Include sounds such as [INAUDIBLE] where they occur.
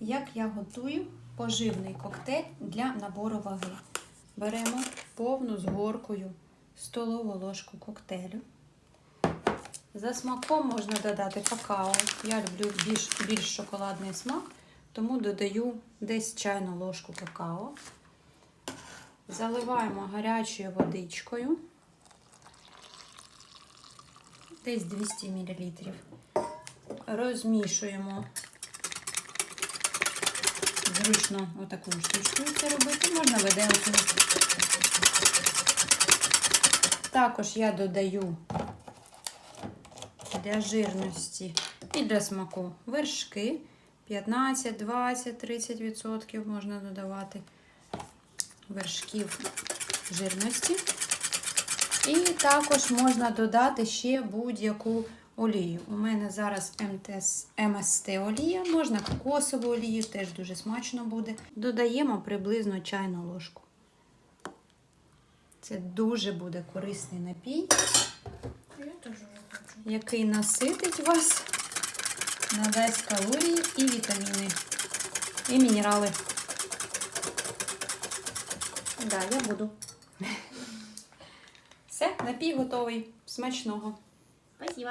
Як я готую поживний коктейль для набору ваги. Беремо повну з горкою столову ложку коктейлю. За смаком можна додати какао. Я люблю більш, більш шоколадний смак, тому додаю десь чайну ложку какао. Заливаємо гарячою водичкою. Десь 200 мл. Розмішуємо. Зручно отакою штучкою це робити. Можна виделкою. Також я додаю для жирності і для смаку вершки 15, 20, 30% можна додавати вершків жирності. І також можна додати ще будь-яку олію. У мене зараз МТС, МСТ олія, можна кокосову олію, теж дуже смачно буде. Додаємо приблизно чайну ложку. Це дуже буде корисний напій, який наситить вас, надасть калорії і вітаміни, і мінерали. Да, я буду. [LAUGHS] Все, напій готовий. Смачного. Спасибо.